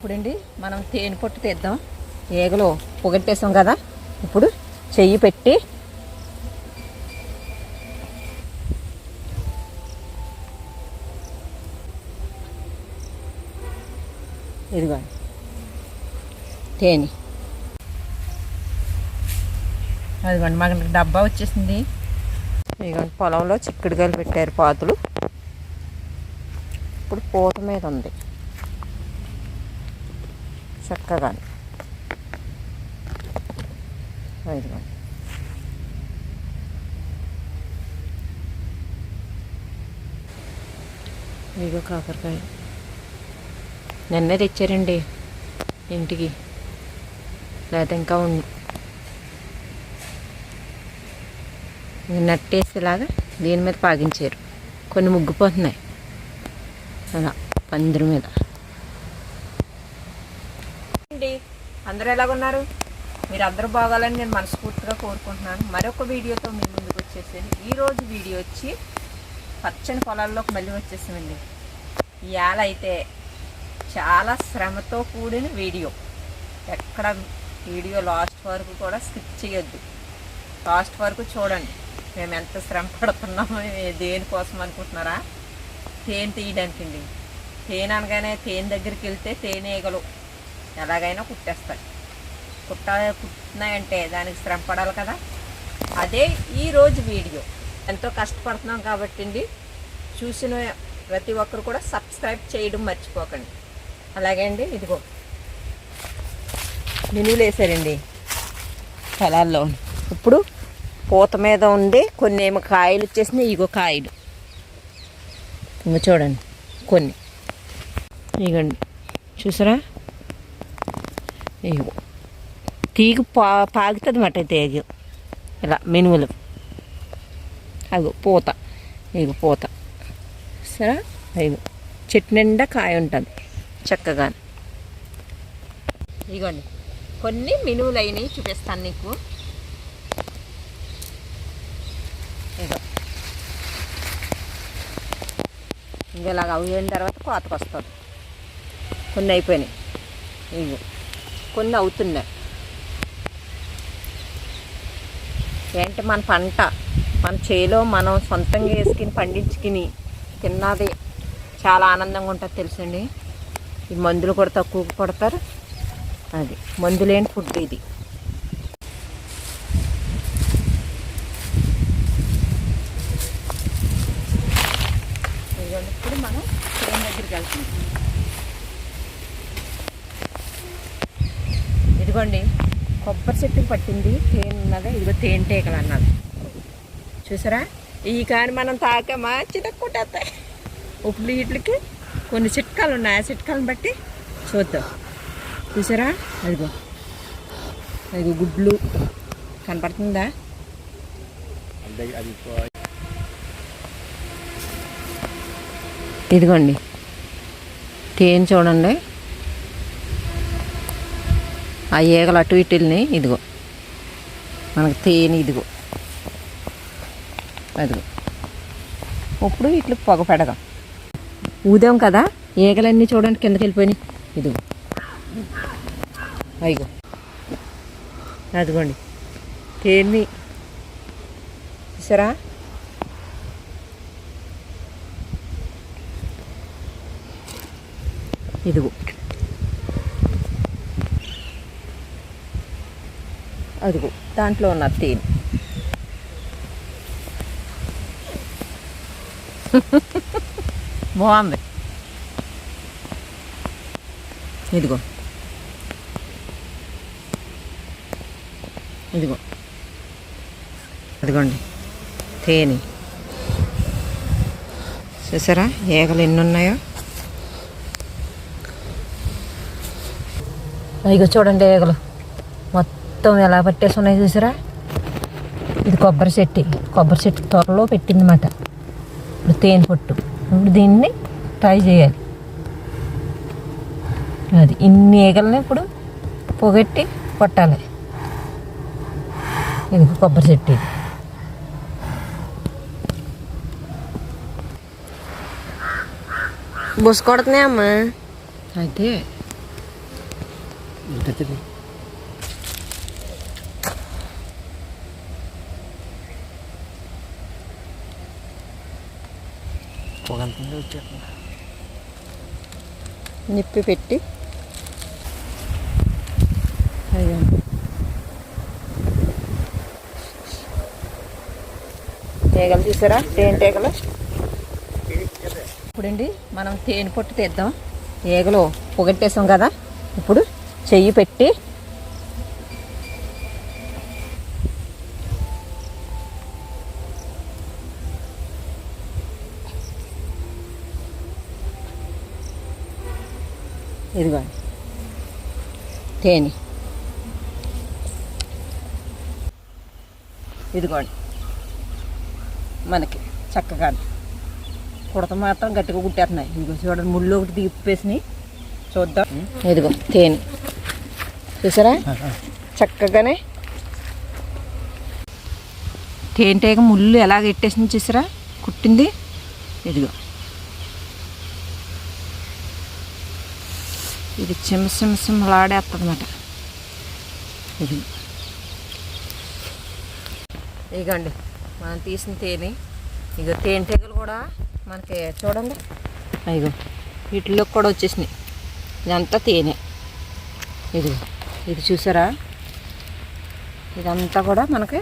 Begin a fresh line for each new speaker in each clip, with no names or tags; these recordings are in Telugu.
ఇప్పుడండి మనం తేనె పొట్టు తీద్దాం. ఏగలు పొగట్టేసాం కదా? ఇప్పుడు చెయ్యి పెట్టి ఇదిగోండి. తేనె. అదిగోండి మనకి డబ్బా వచ్చేసింది. ఇదిగోండి పొలంలో చిక్కుడుగాయలు పెట్టారు పాతులు. ఇప్పుడు పూత మీద ఉంది. చక్కగా ఇదిగోండి ఇదిగో. కాకరకాయ. నిన్నే తెచ్చారండి ఇంటికి. లేదా ఇంకా ఉంది నట్టేసేలాగా దీని మీద పాగించారు. కొన్ని ముగ్గిపోతున్నాయి. అలా పందిరి మీద అండి అందరూ ఎలాగున్నారు? మీరు అందరూ బాగాలని నేను మనస్ఫూర్తిగా కోరుకుంటున్నాను. మరొక వీడియోతో మీ ముందుకు వచ్చేసాను ఈరోజు వీడియో వచ్చి పచ్చని పొలాల్లోకి మళ్ళీ వచ్చేసామండి. ఇవాళ అయితే చాలా శ్రమతో కూడిన వీడియో. ఎక్కడ వీడియో లాస్ట్ వరకు కూడా స్కిప్ చేయొద్దు. లాస్ట్ వరకు చూడండి. మేము ఎంత శ్రమ పడుతున్నామో దేనికోసం అనుకుంటున్నారా? తేనె తీయడానికి అండి తేనె అనగానే తేనె దగ్గరికి వెళ్తే తేనెగలు ఎలాగైనా కుట్టేస్తాడు. కుట్ట కుట్టినాయంటే దానికి శ్రమ పడాలి కదా. అదే ఈరోజు వీడియో. ఎంతో కష్టపడుతున్నాం కాబట్టి చూసిన ప్రతి ఒక్కరు కూడా సబ్స్క్రైబ్ చేయడం మర్చిపోకండి. అలాగే అండి ఇదిగో. మినువులు వేసారండి. పొలాల్లో ఇప్పుడు పూత మీద ఉండి కొన్ని ఏమో కాయలు వచ్చేసినాయి ఇగో కాయలు. ఇంకో చూడండి కొన్ని. ఇగండి. చూసారా? ఇగో తీగ పా పాగుతుంది మాట తీగ. ఇలా మినుములు. అగో పూత. ఇగో పూత. సరే? ఇగో చెట్టు నిండా కాయ ఉంటుంది. చక్కగా. ఇగోండి. కొన్ని మినువులు అయినాయి చూపిస్తాను నీకు. ఇగో. ఇంక ఇలాగ అయిన తర్వాత కోతకు వస్తుంది కొన్ని అయిపోయినాయి. ఇగో. కొన్ని అవుతున్నాయి. ఏంటి మన పంట? మన చేలో మనం సొంతంగా వేసుకుని పండించుకుని తిన్నది చాలా ఆనందంగా ఉంటుంది తెలుసండి. ఈ మందులు కూడా తక్కువ కొడతారు అది మందులేని ఫుడ్ ఇది ఇదిగోండి, ఇప్పుడు మనం ట్రైన్ దగ్గరికి వెళ్తున్నాం ఇదిగోండి. కొబ్బరి చెట్టుకి పట్టింది. తేనె ఉన్నది ఇదిగో తేనెటీగలు అన్నది చూసారా? ఈ కాని మనం తాకామా? చితక్కుంటేస్తాయి ఇప్పుడు వీటికి కొన్ని చిట్కాలు ఉన్నాయి. ఆ చిట్కాలను బట్టి చూద్దాం. చూసారా? అదిగో. అదిగో గుడ్లు. కనపడుతుందా? ఇదిగోండి. తేనె చూడండి. ఆ ఈగలు అటు ఇటు వెళ్ళినాయి. ఇదిగో. మనకు తేనె ఇదిగో. అదిగో. ఇప్పుడు ఇట్లు పొగ పెడదాం. ఊదాం కదా? ఈగలన్నీ చూడండి కిందకి వెళ్ళిపోయినాయి. ఇదిగో. అయ్యో. అదిగోండి. తేని. చూసారా? ఇదిగో. అదిగో దాంట్లో ఉన్న తేనె బాగుంది. ఇదిగో. ఇదిగో. అదిగోండి. తేనె. చూసారా? ఏగలు ఎన్ని ఉన్నాయో ఇగో చూడండి ఏగలు. మొత్తం ఎలా పట్టేసి ఉన్నాయి చూసారా? ఇది కొబ్బరి చెట్టు. కొబ్బరి చెట్టు త్వరలో పెట్టిందన్నమాట. ఇప్పుడు తేనె పొట్టు. ఇప్పుడు దీన్ని ట్రై చేయాలి. అది ఇన్ని ఈగలని ఇప్పుడు పొగట్టి కొట్టాలి. ఇది కొబ్బరి చెట్టు ఇది. బుస కొడుతున్నాయి అమ్మా అయితే
పొగంతుంది వచ్చేస్తుంది.
నిప్పి పెట్టి. అయ్యో. తీగలు చూసారా? తేనె తీగలు? ఇప్పుడండి మనం తేనె పొట్టు తీద్దాం. తీగలు పొగట్టేసాం కదా? ఇప్పుడు చెయ్యి పెట్టి ఇదిగోండి తేనె. ఇదిగోండి. మనకి చక్కగా కుడత మాత్రం గట్టిగా కుట్టేస్తున్నాయి. ఇదిగో చూడండి ముళ్ళు ఒకటి దిగిప్పేసినాయి చూద్దాం. ఇదిగో తేనె. చూసారా? చక్కగానే. తేనెటీగ ముళ్ళు ఎలాగ ఎట్టేసింది చూసారా? కుట్టింది. ఇదిగో. ఇది చిమ్మ చిమ్మ చిమ్మలాడేస్తుంది ఇది ఇగండి మనం తీసిన తేనె ఇక తేనెటీగలు కూడా మనకి చూడండి. ఇగో వీటిలో కూడా వచ్చేసినాయి. ఇదంతా తేనె. ఇది ఇది చూసారా? ఇదంతా కూడా మనకి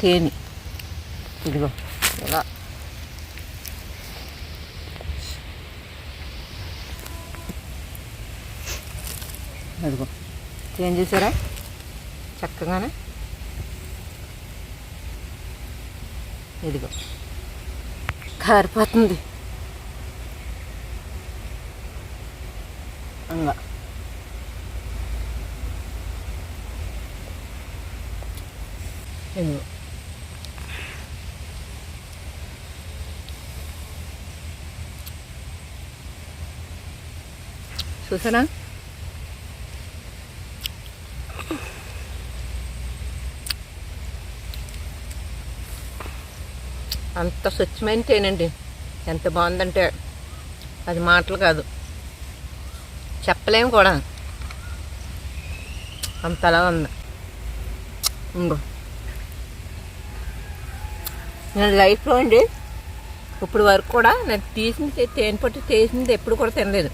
తేనె. ఇదిగో ఇలా అదిగో చేంజ్ చేసారా చక్కగానే. ఇదిగో. కారిపోతుంది. ఇంకా ఇదిగో. చూసారా? అంత స్వచ్ఛమైన తేనండి ఎంత బాగుందంటే అది మాటలు కాదు. చెప్పలేము కూడా. అంతలా ఉంది. ఇంకో నేను లైఫ్లో అండి ఇప్పుడు వరకు కూడా నేను తీసిన తేనె పట్టు తీసింది ఎప్పుడు కూడా తినలేదు.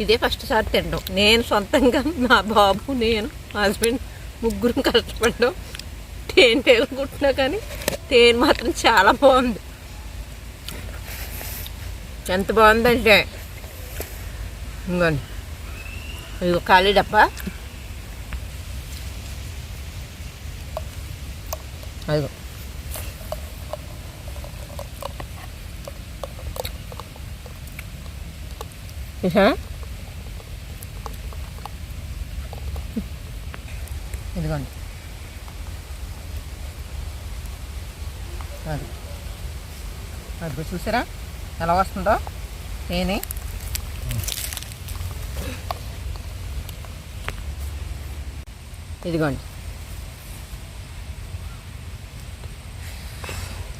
ఇదే ఫస్ట్ సారి తినడం. నేను సొంతంగా మా బాబు నేను హస్బెండ్ ముగ్గురు కష్టపడడం తేనె తేగ కుట్టినా కానీ తేనె మాత్రం చాలా బాగుంది. ఎంత బాగుందంటే ఇంకోండి ఇది ఖాళీ డబ్బా. అదిగో. ఇదిగోండి. అది. అది చూసారా? ఎలా వస్తుందో? నేనే. ఇదిగోండి.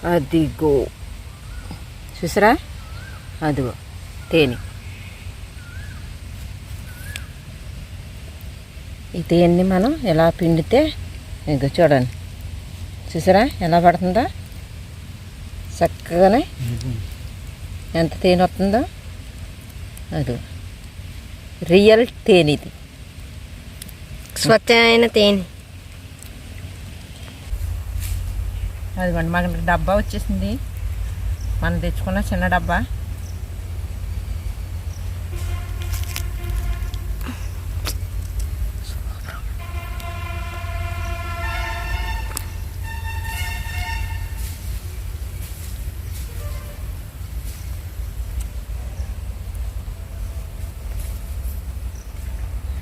అదిగో. చూసారా? అదిగో. తేనె. ఈ తేనెని మనం ఎలా పిండితే ఇదిగో చూడండి. చూసారా? ఎలా పడుతుందో? చక్కగానే ఎంత తేనె వస్తుందో అది రియల్ తేనె ఇది.
స్వచ్ఛమైన తేనె.
అదిగోండి మనకి డబ్బా వచ్చేసింది. మనం తెచ్చుకున్న చిన్న డబ్బా.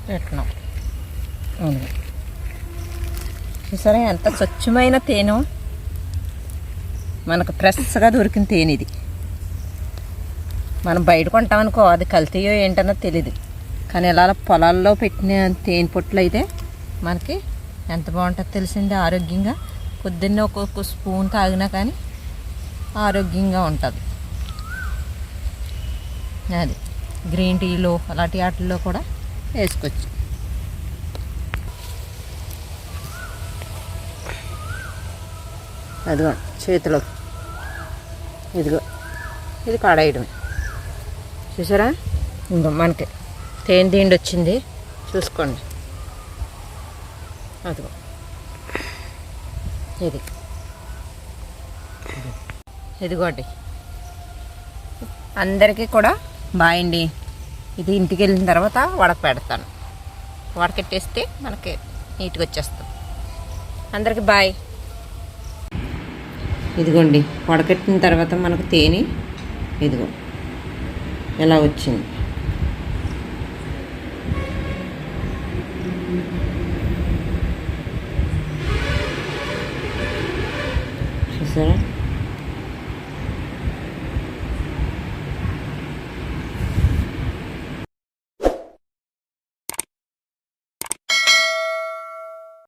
పెట్టినాం. అవును. చూసారా ఎంత స్వచ్ఛమైన తేనె? మనకు ఫ్రెష్గా దొరికిన తేనె ఇది. మనం బయట కొంటామనుకో అది కల్తీయో ఏంటన్నో తెలియదు కానీ ఇలా పొలాల్లో పెట్టిన తేనె పొట్లు అయితే మనకి ఎంత బాగుంటుందో తెలిసింది. ఆరోగ్యంగా పొద్దున్నే ఒక్కొక్క స్పూన్ తాగినా కానీ ఆరోగ్యంగా ఉంటుంది. అది. గ్రీన్ టీలో అలాంటి వాటిల్లో కూడా వేసుకోవచ్చు. అదిగో చేతిలో. ఇదిగో ఇది కాడేయడం చూసారా? ఇంకా మనకి తేనె తిండి వచ్చింది. చూసుకోండి. అదిగో. ఇది. ఇదిగోండి. అందరికీ కూడా బాయండి ఇది ఇంటికి వెళ్ళిన తర్వాత వడక పెడతాను. వడకెట్టేస్తే మనకి నీట్గా వచ్చేస్తాం అందరికి బాయ్. ఇదిగోండి వడకెట్టిన తర్వాత మనకు తేనె. ఇదిగో ఎలా వచ్చింది? చూసారా?